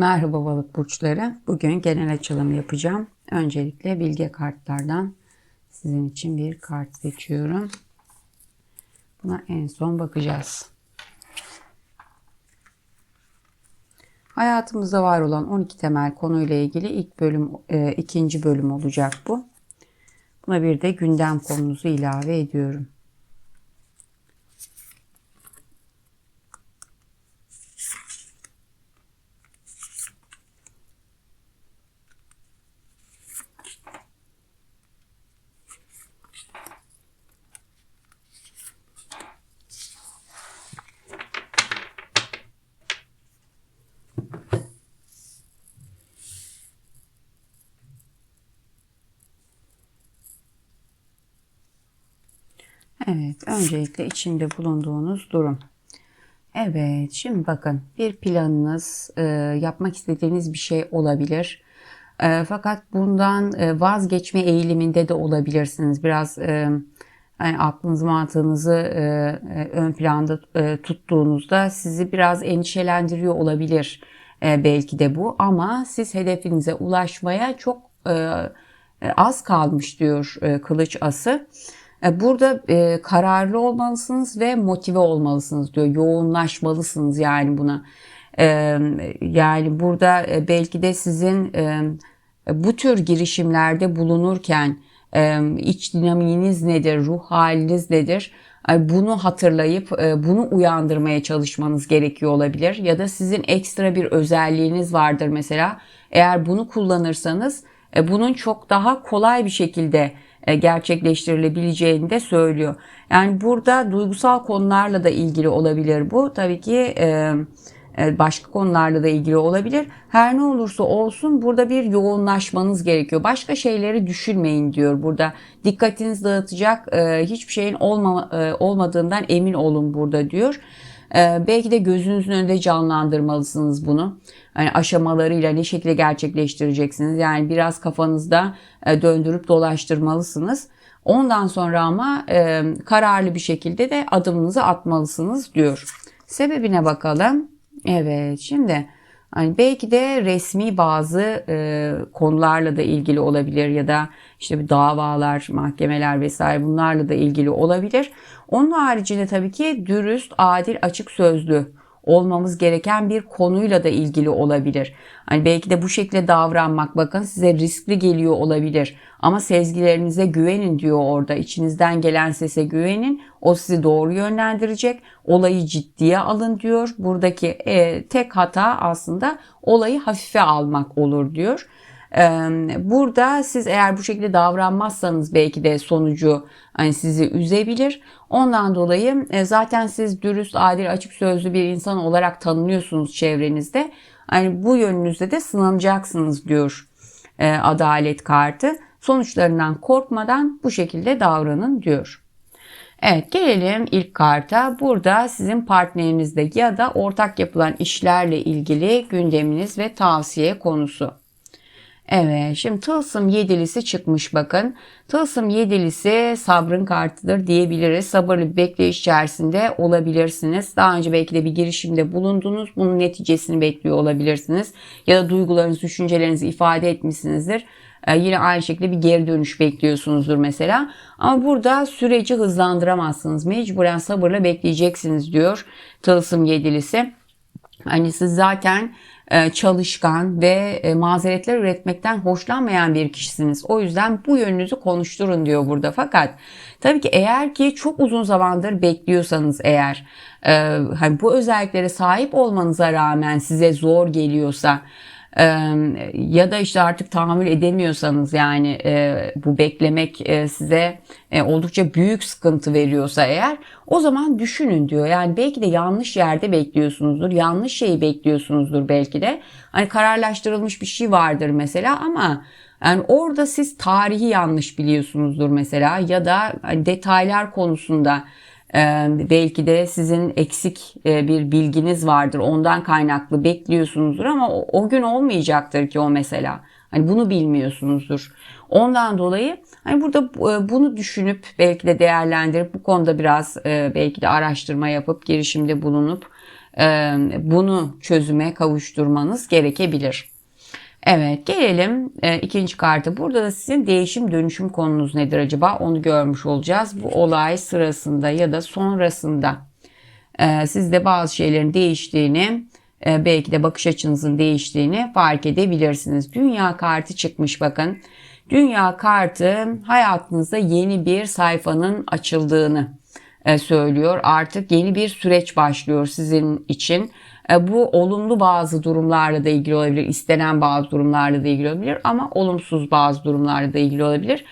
Merhaba balık burçları. Bugün genel açılım yapacağım. Öncelikle bilge kartlardan sizin için bir kart seçiyorum. Buna en son bakacağız. Hayatımızda var olan 12 temel konuyla ilgili ilk bölüm, e, ikinci bölüm olacak bu. Buna bir de gündem konusu ilave ediyorum. Evet, öncelikle içinde bulunduğunuz durum. Evet, şimdi bakın bir planınız, e, yapmak istediğiniz bir şey olabilir. E, fakat bundan e, vazgeçme eğiliminde de olabilirsiniz. Biraz aklınız mantığınızı ön planda tuttuğunuzda sizi biraz endişelendiriyor olabilir belki de bu. Ama siz hedefinize ulaşmaya çok az kalmış diyor kılıç ası. E, burada e, kararlı olmalısınız ve motive olmalısınız diyor. Yoğunlaşmalısınız yani buna. E, yani burada e, belki de sizin e, bu tür girişimlerde bulunurken e, iç dinamiğiniz nedir, ruh haliniz nedir? Bunu hatırlayıp e, bunu uyandırmaya çalışmanız gerekiyor olabilir. Ya da sizin ekstra bir özelliğiniz vardır mesela. Eğer bunu kullanırsanız e, bunun çok daha kolay bir şekilde e, gerçekleştirilebileceğini de söylüyor. Yani burada duygusal konularla da ilgili olabilir bu. Tabii ki e, e, başka konularla da ilgili olabilir. Her ne olursa olsun burada bir yoğunlaşmanız gerekiyor. Başka şeyleri düşünmeyin diyor burada. Dikkatiniz dağıtacak hiçbir şeyin olma, olmadığından emin olun burada diyor. Belki de gözünüzün önünde canlandırmalısınız bunu. Yani aşamalarıyla ne şekilde gerçekleştireceksiniz. Yani biraz kafanızda döndürüp dolaştırmalısınız. Ondan sonra ama kararlı bir şekilde de adımınızı atmalısınız diyor. Sebebine bakalım. Evet şimdi hani belki de resmi bazı e, konularla da ilgili olabilir ya da işte bir davalar, mahkemeler vesaire bunlarla da ilgili olabilir. Onun haricinde tabii ki dürüst, adil, açık sözlü olmamız gereken bir konuyla da ilgili olabilir. Hani belki de bu şekilde davranmak bakın size riskli geliyor olabilir. Ama sezgilerinize güvenin diyor orada. İçinizden gelen sese güvenin. O sizi doğru yönlendirecek. Olayı ciddiye alın diyor. Buradaki e, tek hata aslında olayı hafife almak olur diyor. Burada siz eğer bu şekilde davranmazsanız belki de sonucu hani sizi üzebilir. Ondan dolayı e, zaten siz dürüst, adil, açık sözlü bir insan olarak tanınıyorsunuz çevrenizde. Hani bu yönünüzde de sınanacaksınız diyor e, adalet kartı. Sonuçlarından korkmadan bu şekilde davranın diyor. Evet gelelim ilk karta. Burada sizin partnerinizde ya da ortak yapılan işlerle ilgili gündeminiz ve tavsiye konusu. Evet şimdi tılsım yedilisi çıkmış bakın. Tılsım yedilisi sabrın kartıdır diyebiliriz. Sabırlı bir bekleyiş içerisinde olabilirsiniz. Daha önce belki de bir girişimde bulundunuz. Bunun neticesini bekliyor olabilirsiniz. Ya da duygularınızı, düşüncelerinizi ifade etmişsinizdir. Ee, yine aynı şekilde bir geri dönüş bekliyorsunuzdur mesela. Ama burada süreci hızlandıramazsınız. Mecburen sabırla bekleyeceksiniz diyor Tılsım yedilisi. Hani siz zaten çalışkan ve e, mazeretler üretmekten hoşlanmayan bir kişisiniz. O yüzden bu yönünüzü konuşturun diyor burada. Fakat tabii ki eğer ki çok uzun zamandır bekliyorsanız eğer e, hani bu özelliklere sahip olmanıza rağmen size zor geliyorsa ya da işte artık tahammül edemiyorsanız yani bu beklemek size oldukça büyük sıkıntı veriyorsa eğer o zaman düşünün diyor. Yani belki de yanlış yerde bekliyorsunuzdur. Yanlış şeyi bekliyorsunuzdur belki de. Hani kararlaştırılmış bir şey vardır mesela ama yani orada siz tarihi yanlış biliyorsunuzdur mesela ya da hani detaylar konusunda belki de sizin eksik bir bilginiz vardır. Ondan kaynaklı bekliyorsunuzdur ama o, gün olmayacaktır ki o mesela. Hani bunu bilmiyorsunuzdur. Ondan dolayı hani burada bunu düşünüp belki de değerlendirip bu konuda biraz belki de araştırma yapıp girişimde bulunup e, bunu çözüme kavuşturmanız gerekebilir. Evet gelelim e, ikinci kartı. Burada da sizin değişim dönüşüm konunuz nedir acaba onu görmüş olacağız. Bu olay sırasında ya da sonrasında e, sizde bazı şeylerin değiştiğini e, belki de bakış açınızın değiştiğini fark edebilirsiniz. Dünya kartı çıkmış bakın. Dünya kartı hayatınızda yeni bir sayfanın açıldığını e, söylüyor. Artık yeni bir süreç başlıyor sizin için. E, bu olumlu bazı durumlarla da ilgili olabilir, istenen bazı durumlarla da ilgili olabilir ama olumsuz bazı durumlarla da ilgili olabilir.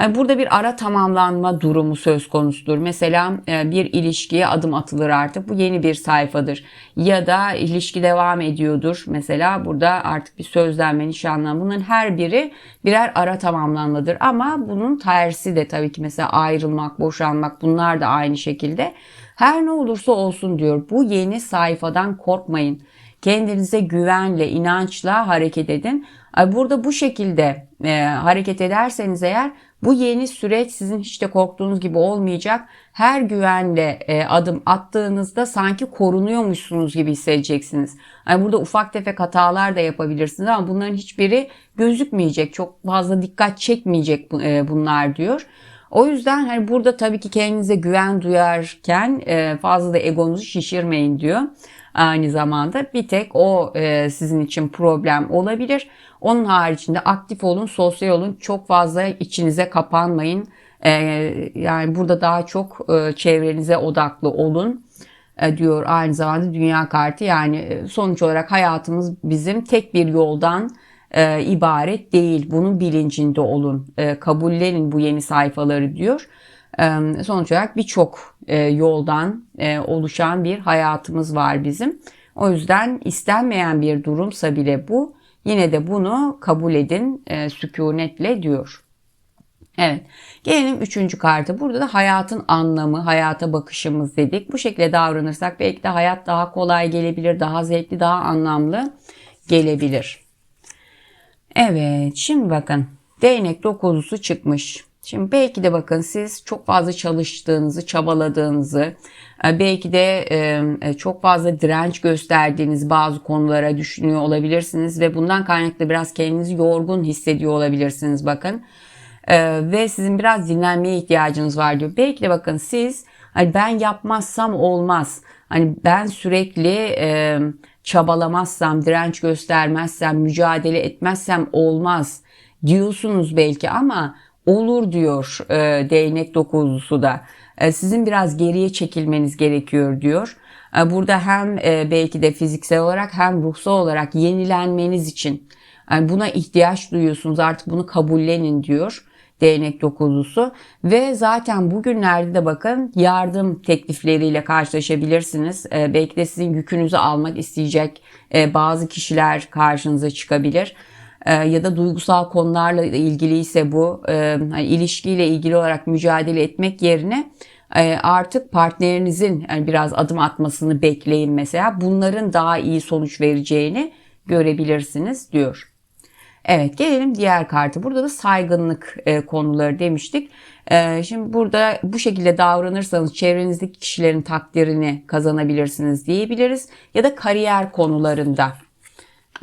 E, burada bir ara tamamlanma durumu söz konusudur. Mesela bir ilişkiye adım atılır artık. Bu yeni bir sayfadır. Ya da ilişki devam ediyordur. Mesela burada artık bir sözlenme, nişanlanma bunların her biri birer ara tamamlanmadır. Ama bunun tersi de tabii ki mesela ayrılmak, boşanmak bunlar da aynı şekilde. Her ne olursa olsun diyor bu yeni sayfadan korkmayın. Kendinize güvenle, inançla hareket edin. Burada bu şekilde e, hareket ederseniz eğer bu yeni süreç sizin hiç de korktuğunuz gibi olmayacak. Her güvenle e, adım attığınızda sanki korunuyormuşsunuz gibi hissedeceksiniz. Yani burada ufak tefek hatalar da yapabilirsiniz ama bunların hiçbiri gözükmeyecek. Çok fazla dikkat çekmeyecek e, bunlar diyor. O yüzden hani burada tabii ki kendinize güven duyarken e, fazla da egonuzu şişirmeyin diyor. Aynı zamanda bir tek o e, sizin için problem olabilir. Onun haricinde aktif olun, sosyal olun. Çok fazla içinize kapanmayın. E, yani burada daha çok çevrenize odaklı olun diyor aynı zamanda dünya kartı. Yani sonuç olarak hayatımız bizim tek bir yoldan e, ibaret değil. Bunun bilincinde olun. E, kabullenin bu yeni sayfaları diyor. Sonuç olarak birçok e, yoldan e, oluşan bir hayatımız var bizim. O yüzden istenmeyen bir durumsa bile bu yine de bunu kabul edin e, sükunetle diyor. Evet. Gelelim üçüncü kartı. Burada da hayatın anlamı, hayata bakışımız dedik. Bu şekilde davranırsak belki de hayat daha kolay gelebilir, daha zevkli, daha anlamlı gelebilir. Evet şimdi bakın değnek dokuzusu çıkmış. Şimdi belki de bakın siz çok fazla çalıştığınızı, çabaladığınızı, e, belki de e, e, çok fazla direnç gösterdiğiniz bazı konulara düşünüyor olabilirsiniz ve bundan kaynaklı biraz kendinizi yorgun hissediyor olabilirsiniz bakın. Ve sizin biraz dinlenmeye ihtiyacınız var diyor. Belki de bakın siz hani ben yapmazsam olmaz. Hani ben sürekli çabalamazsam, direnç göstermezsem, mücadele etmezsem olmaz diyorsunuz belki ama olur diyor e, değnek dokuzlusu da. E, sizin biraz geriye çekilmeniz gerekiyor diyor. E, burada hem e, belki de fiziksel olarak hem ruhsal olarak yenilenmeniz için yani buna ihtiyaç duyuyorsunuz artık bunu kabullenin diyor değnek dokuzlusu ve zaten bugünlerde de bakın yardım teklifleriyle karşılaşabilirsiniz. E, belki de sizin yükünüzü almak isteyecek e, bazı kişiler karşınıza çıkabilir. E, ya da duygusal konularla ilgili ise bu e, hani ilişkiyle ilgili olarak mücadele etmek yerine e, artık partnerinizin biraz adım atmasını bekleyin mesela. Bunların daha iyi sonuç vereceğini görebilirsiniz diyor. Evet gelelim diğer kartı. Burada da saygınlık e, konuları demiştik. E, şimdi burada bu şekilde davranırsanız çevrenizdeki kişilerin takdirini kazanabilirsiniz diyebiliriz. Ya da kariyer konularında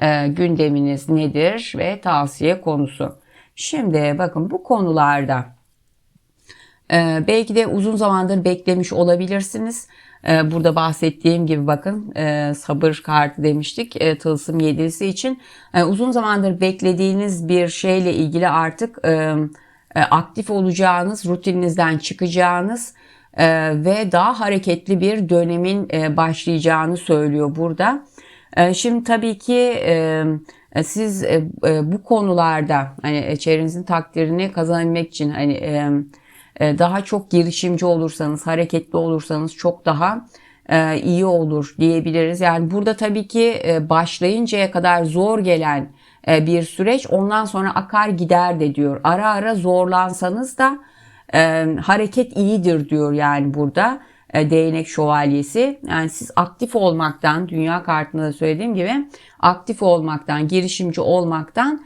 e, gündeminiz nedir ve tavsiye konusu. Şimdi bakın bu konularda e, belki de uzun zamandır beklemiş olabilirsiniz. Ee, burada bahsettiğim gibi bakın e, sabır kartı demiştik e, tılsım yedilisi için. E, uzun zamandır beklediğiniz bir şeyle ilgili artık aktif olacağınız, rutininizden çıkacağınız ve daha hareketli bir dönemin başlayacağını söylüyor burada. Şimdi tabii ki siz bu konularda hani çevrenizin takdirini kazanabilmek için hani e, daha çok girişimci olursanız, hareketli olursanız çok daha e, iyi olur diyebiliriz. Yani burada tabii ki e, başlayıncaya kadar zor gelen bir süreç ondan sonra akar gider de diyor. Ara ara zorlansanız da hareket iyidir diyor yani burada değnek şövalyesi. Yani siz aktif olmaktan, dünya kartında da söylediğim gibi aktif olmaktan, girişimci olmaktan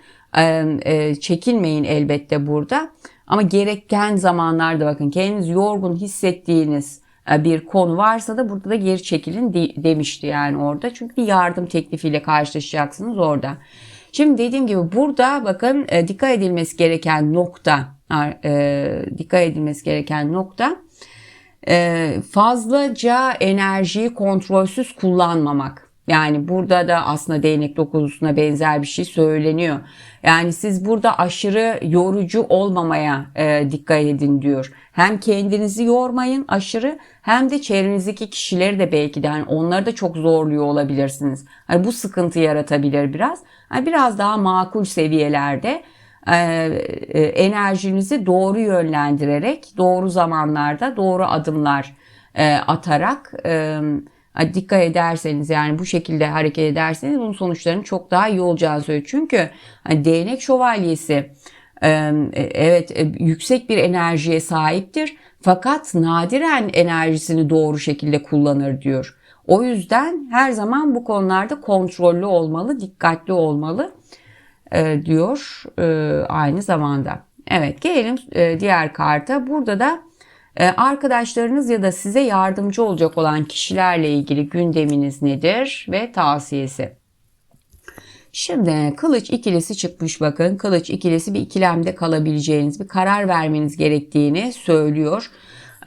çekinmeyin elbette burada. Ama gereken zamanlarda bakın kendiniz yorgun hissettiğiniz e, bir konu varsa da burada da geri çekilin de- demişti yani orada. Çünkü bir yardım teklifiyle karşılaşacaksınız orada. Şimdi dediğim gibi burada bakın e, dikkat edilmesi gereken nokta, e, dikkat edilmesi gereken nokta e, fazlaca enerjiyi kontrolsüz kullanmamak. Yani burada da aslında değnek dokuzusuna benzer bir şey söyleniyor. Yani siz burada aşırı yorucu olmamaya e, dikkat edin diyor. Hem kendinizi yormayın aşırı hem de çevrenizdeki kişileri de belki de hani onları da çok zorluyor olabilirsiniz. Hani bu sıkıntı yaratabilir biraz. Hani biraz daha makul seviyelerde enerjinizi doğru yönlendirerek, doğru zamanlarda doğru adımlar e, atarak e, dikkat ederseniz yani bu şekilde hareket ederseniz bunun sonuçlarının çok daha iyi olacağını söylüyor. Çünkü hani değnek şövalyesi e, evet e, yüksek bir enerjiye sahiptir fakat nadiren enerjisini doğru şekilde kullanır diyor. O yüzden her zaman bu konularda kontrollü olmalı, dikkatli olmalı e, diyor e, aynı zamanda. Evet gelelim e, diğer karta. Burada da arkadaşlarınız ya da size yardımcı olacak olan kişilerle ilgili gündeminiz nedir ve tavsiyesi. Şimdi kılıç ikilisi çıkmış bakın. Kılıç ikilisi bir ikilemde kalabileceğiniz, bir karar vermeniz gerektiğini söylüyor.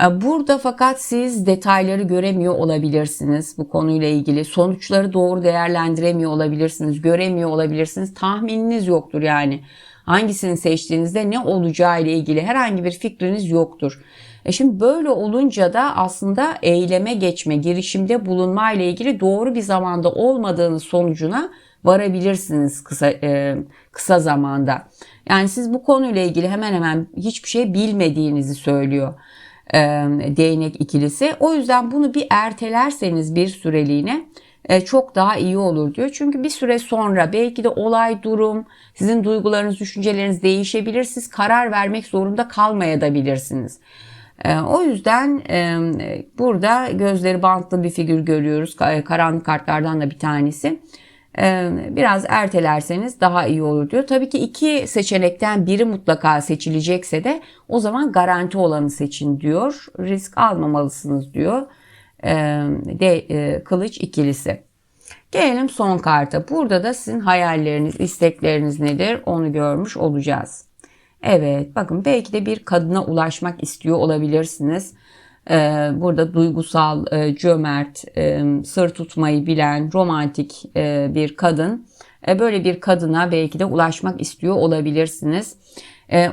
E, Burada fakat siz detayları göremiyor olabilirsiniz bu konuyla ilgili. Sonuçları doğru değerlendiremiyor olabilirsiniz, göremiyor olabilirsiniz. Tahmininiz yoktur yani. Hangisini seçtiğinizde ne olacağı ile ilgili herhangi bir fikriniz yoktur. E şimdi böyle olunca da aslında eyleme geçme, girişimde bulunma ile ilgili doğru bir zamanda olmadığınız sonucuna varabilirsiniz kısa e, kısa zamanda. Yani siz bu konuyla ilgili hemen hemen hiçbir şey bilmediğinizi söylüyor e, değnek ikilisi. O yüzden bunu bir ertelerseniz bir süreliğine e, çok daha iyi olur diyor. Çünkü bir süre sonra belki de olay, durum, sizin duygularınız, düşünceleriniz değişebilir. Siz karar vermek zorunda kalmayabilirsiniz. E, o yüzden e, burada gözleri bantlı bir figür görüyoruz. Karanlık kartlardan da bir tanesi. E, biraz ertelerseniz daha iyi olur diyor. Tabii ki iki seçenekten biri mutlaka seçilecekse de o zaman garanti olanı seçin diyor. Risk almamalısınız diyor. E, de e, kılıç ikilisi. Gelelim son karta. Burada da sizin hayalleriniz, istekleriniz nedir onu görmüş olacağız. Evet bakın belki de bir kadına ulaşmak istiyor olabilirsiniz. Ee, burada duygusal, e, cömert, e, sır tutmayı bilen, romantik e, bir kadın. Böyle bir kadına belki de ulaşmak istiyor olabilirsiniz.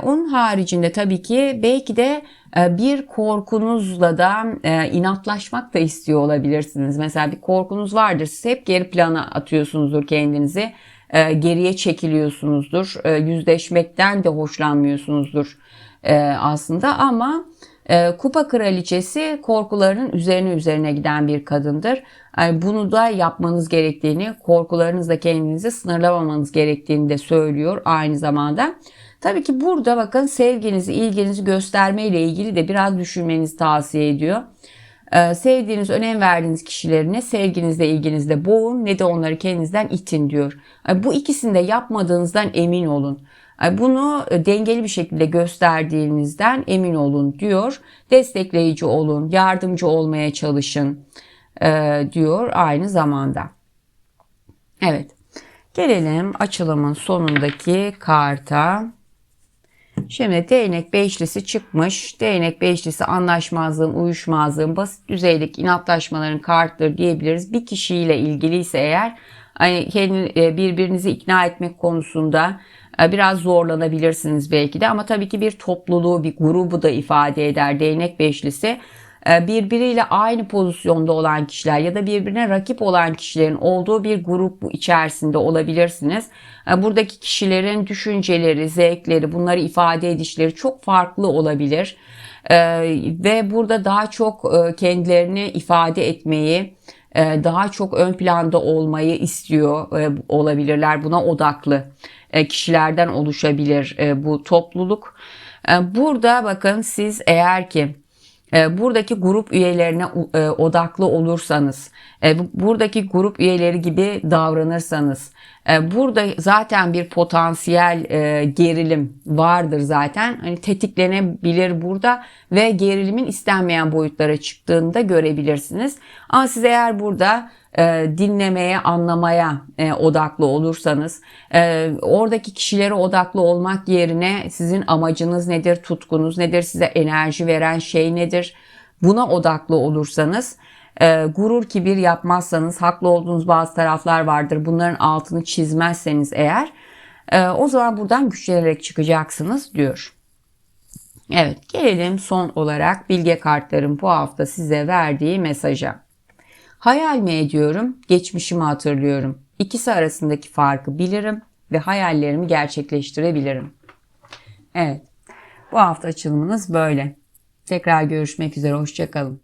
Onun haricinde tabii ki belki de bir korkunuzla da inatlaşmak da istiyor olabilirsiniz. Mesela bir korkunuz vardır. Siz hep geri plana atıyorsunuzdur kendinizi. Geriye çekiliyorsunuzdur. Yüzleşmekten de hoşlanmıyorsunuzdur aslında ama e, Kupa kraliçesi korkularının üzerine üzerine giden bir kadındır. Yani bunu da yapmanız gerektiğini, korkularınızla kendinizi sınırlamamanız gerektiğini de söylüyor aynı zamanda. Tabii ki burada bakın sevginizi, ilginizi gösterme ile ilgili de biraz düşünmenizi tavsiye ediyor. Ee, sevdiğiniz, önem verdiğiniz kişileri ne sevginizle, ilginizle boğun ne de onları kendinizden itin diyor. Bu ikisini de yapmadığınızdan emin olun. Bunu e, dengeli bir şekilde gösterdiğinizden emin olun diyor. Destekleyici olun, yardımcı olmaya çalışın e, diyor aynı zamanda. Evet. Gelelim açılımın sonundaki karta. Şimdi değnek beşlisi çıkmış. Değnek beşlisi anlaşmazlığın, uyuşmazlığın, basit düzeylik inatlaşmaların kartları diyebiliriz. Bir kişiyle ilgiliyse eğer hani kendi e, birbirinizi ikna etmek konusunda biraz zorlanabilirsiniz belki de ama tabii ki bir topluluğu, bir grubu da ifade eder değnek beşlisi. E, birbiriyle aynı pozisyonda olan kişiler ya da birbirine rakip olan kişilerin olduğu bir grup içerisinde olabilirsiniz. E, buradaki kişilerin düşünceleri, zevkleri, bunları ifade edişleri çok farklı olabilir. Ve burada daha çok kendilerini ifade etmeyi, daha çok ön planda olmayı istiyor olabilirler. Buna odaklı e, kişilerden oluşabilir e, bu topluluk. E, burada bakın siz eğer ki e, buradaki grup üyelerine e, odaklı olursanız, e, bu- buradaki grup üyeleri gibi davranırsanız, e, burada zaten bir potansiyel e, gerilim vardır zaten. Hani tetiklenebilir burada ve gerilimin istenmeyen boyutlara çıktığını da görebilirsiniz. Ama siz eğer burada e, dinlemeye, anlamaya e, odaklı olursanız, e, oradaki kişilere odaklı olmak yerine sizin amacınız nedir, tutkunuz nedir, size enerji veren şey nedir, buna odaklı olursanız, e, gurur kibir yapmazsanız, haklı olduğunuz bazı taraflar vardır. Bunların altını çizmezseniz eğer, e, o zaman buradan güçlenerek çıkacaksınız diyor. Evet, gelelim son olarak bilge kartların bu hafta size verdiği mesaja. Hayal mi ediyorum, geçmişimi hatırlıyorum. İkisi arasındaki farkı bilirim ve hayallerimi gerçekleştirebilirim. Evet, bu hafta açılımınız böyle. Tekrar görüşmek üzere, hoşçakalın.